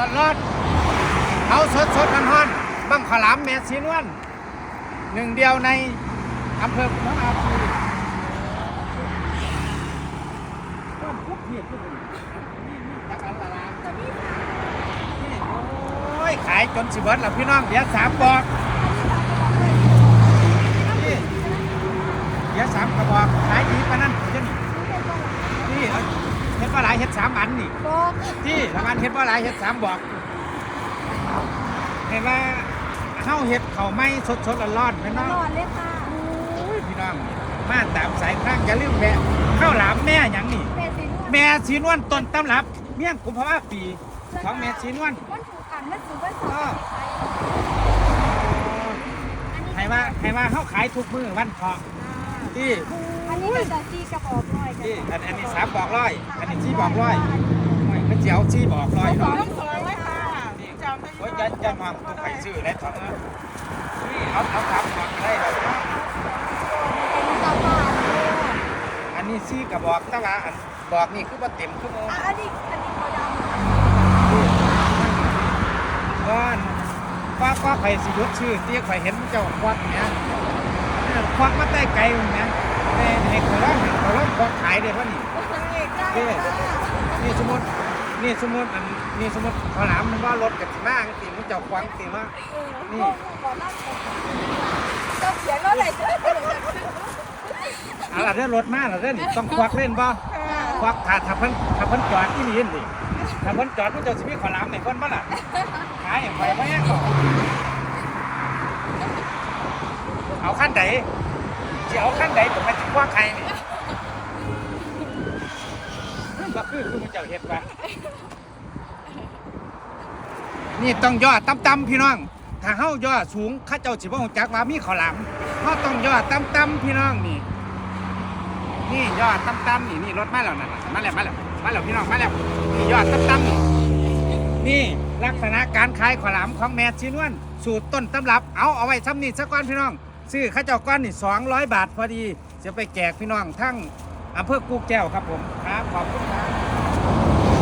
ร้อนๆเอาสดสดๆร้อนบังขลามแม่สีนวลหนึ่งเดียวในอำเภอพระอาคีต้นทุกเพียรทุกคนนี่นี่ตะกันละลามกันนี่โอ้ยขายจนสิเบิดแล้วพี่น้องเดี๋ยวสามบอกเดี๋ยวสามกระบอกขายดีปานนั้นเดี๋ยวนี่นี่ เอาเฮ็ดปลาไหลายเฮ็ดสามอันนี่บอกที่ทำงานเฮ็ดว่าหลายเฮ็ดสามบอกเห็นว่าเฮาเฮ็ดข้าวไหม้สดๆร้อนๆพี่ตน้องลอดเลยค่ะโอ้ยพี่น้องมาตามสายทางอย่าลืมแวะข้าวหลามแม่หยังนี่ แม่สีนวลแม่สีนวลต้นตำรับเมี่ยงกุมภาวะปีของแม่สีนวลมันถูกกันมันถูกว่าสก็องให้ว่าให้ว่าเฮาขายทุกมื้อวันเพาะที่ อันนี้ก็จะซีกระบอกหน่อยที่อันอันนี้สามบอกร้อย อันนี้สี่บอกร้อยโอ้ยมันสิเจียวสี่บอกร้อยสอเนาะงสวยเลยค่ะโอ้ยจะจะมองตัวใครซื้อได้ท้องเออนี่เอาเอาทำก่อนก็ได้ครับเป็นกระบอกอันนี้ซี่กระบอกแต่ว่าอันบอกนี่คือว่าเต็มคือโมอะอันนี้อันนี้เขาดำก้อนว่าก็ใครสิยศชื่อเตี้ยใครเห็นเจ้าควักเนี่ยควักมาได้ไกลมันเนี่ยแต่ให้เขาร้องให้เขาร้ องควักขายได้เพราะนี่ได้ค่ะนี่สมมตินี่สมมติอันนี่สมมติเขาหลามมันว่ารถกับมากตีมันเจ้าควักตีว่านี่บอกนั่งต้องเขียนว่าอะไรเจ้าเอาล่ะเรื่องรถมาแล้วเรื่องนี่ต้องควักเล่นบ่ควักถ้าถ้าเพิ่นถ้าเพิ่นจอดที่นี่ดิถ้าเพิ่นจอดมันเจ้าสิมีขอหลามให้เพิ่นบ่ล่ะขายให้ไปบ่ยังก่อเอาขั้นใดจะเอาขั้นใดผมไปถึงว่าใครนี่ ก็คือคือมันเจ้าเห็ดปะนี่ต้องย่อต่ำๆพี่น้อง ถ้าเฮาย่อสูงข้าเจ้าสิบ่ฮู้จักว่ามีข้าวหลามเฮาต้องย่อต่ำๆพี่น้องนี่ นี่ย่อต่ำๆนี่นี่รถมาแล้วนั่นน่ะมาแล้วมาแล้วมาแล้วพี่น้องมาแล้วนี่ย่อต่ำๆนี่นี่ลักษณะการขายขาวหลามของแม่ชีนวนสูตรต้นตำรับเอาเอาไว้ซ้ำนี่สักก้อนพี่น้อง ซื้อข้าเจ้าก้อนนี่200 บาทพอดีจะไปแจกพี่น้องทั้ง อำเภอกูกแก้วครับผมครับขอบคุณครับ